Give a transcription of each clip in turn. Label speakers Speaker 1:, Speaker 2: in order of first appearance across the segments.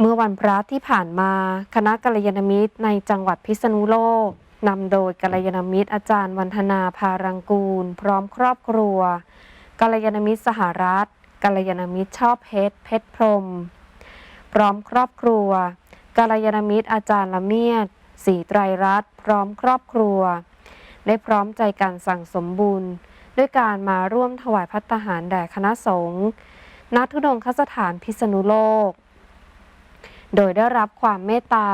Speaker 1: เมื่อวันพระที่ผ่านมาคณะกัลยาณมิตรในจังหวัดพิษณุโลกนำโดยกัลยาณมิตรอาจารย์วันธนาภารังกูล พร้อมครอบครัวกัลยาณมิตรสหรัฐกัลยาณมิตรชอบเพชรเพชรพรม พร้อมครอบครัวกัลยาณมิตรอาจารย์ละเมียดศรีไตรรัตน์พร้อมครอบครัว ได้พร้อมใจกันสั่งสมบุญ ด้วยการมาร่วมถวายพัตตาหารแด่คณะสงฆ์ณทุดงคสถานพิษณุโลก โดยได้รับความเมตตา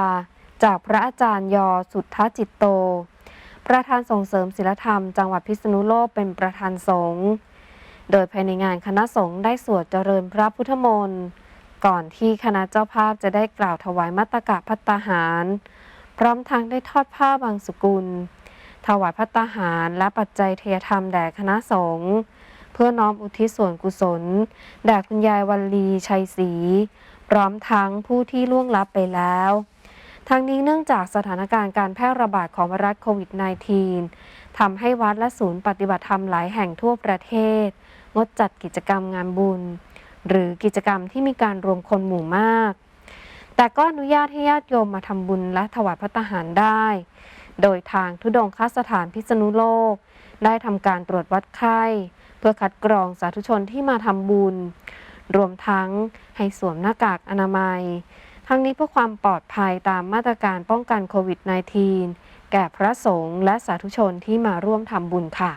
Speaker 1: จากพระอาจารย์ยอสุทธจิตโต ประธานส่งเสริมศิลธรรม จังหวัดพิษณุโลกเป็นประธานสงฆ์โดยภายในงานคณะสงฆ์ได้สวดเจริญพระพุทธมนต์ก่อนที่คณะเจ้าภาพจะได้กล่าวถวายมัตตกะพัตตาหาร พร้อมทั้งได้ทอดผ้าบางสกุล ถวายพัตตาหารและปัจจัยเทยธรรมแด่คณะสงฆ์เพื่อน้อมอุทิศส่วนกุศล แด่คุณยายวัลลีชัยศรี พร้อมทั้งผู้ที่ล่วงลับไปแล้ว ทั้งนี้เนื่องจากสถานการณ์การแพร่ระบาดของไวรัสโควิด -19 ทำให้วัดและศูนย์ปฏิบัติธรรมหลายแห่งทั่วประเทศ งดจัดกิจกรรมงานบุญ หรือกิจกรรมที่มีการรวมคนหมู่มาก แต่ก็อนุญาตให้ญาติโยมมาทำบุญและถวายพระทหารได้ โดยทางทุดงคสถานพิษณุโลก ได้ทำการตรวจวัดไข้ เพื่อคัดกรองสาธุชนที่มาทำบุญ รวมทั้งให้สวมหน้ากากอนามัย ทั้งนี้เพื่อความปลอดภัยตามมาตรการป้องกันโควิด -19 แก่พระสงฆ์และสาธุชนที่มาร่วมทำบุญค่ะ